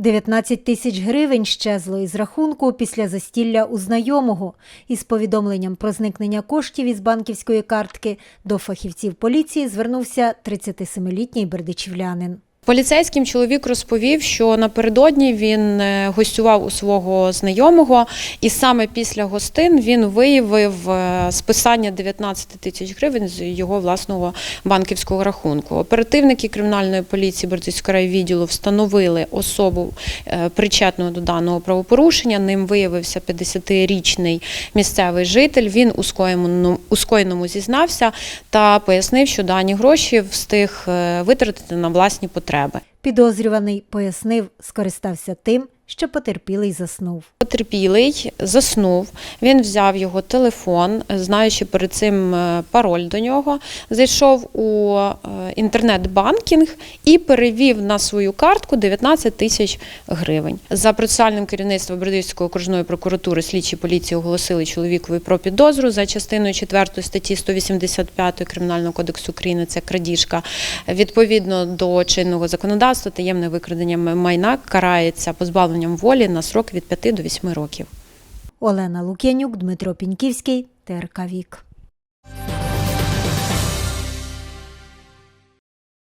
19 тисяч гривень щезло із рахунку після застілля у знайомого. Із повідомленням про зникнення коштів із банківської картки до фахівців поліції звернувся 37-літній бердичівлянин. Поліцейським чоловік розповів, що напередодні він е, гостював у свого знайомого, і саме після гостин він виявив е, списання 19 тисяч гривень з його власного банківського рахунку. Оперативники кримінальної поліції Бердицького райвідділу встановили особу е, причетну до даного правопорушення. Ним виявився 50-річний місцевий житель. Він у скоєному, у скоєному зізнався та пояснив, що дані гроші встиг витратити на власні потреби. Підозрюваний пояснив, скористався тим, що потерпілий заснув. Потерпілий заснув. Він взяв його телефон, знаючи перед цим е, пароль до нього, зайшов у е, інтернет-банкінг і перевів на свою картку 19 тисяч гривень. За процесуальним керівництвом Бердичівської окружної прокуратури слідчі поліції оголосили чоловікові про підозру за частиною 4 статті 185 Кримінального кодексу України. Це крадіжка. Відповідно до чинного законодавства, таємне викрадення майна карається позбавленням волі на срок від 5 до 8 років. Олена Лук'янюк, Дмитро Піньківський, ТРК Вік.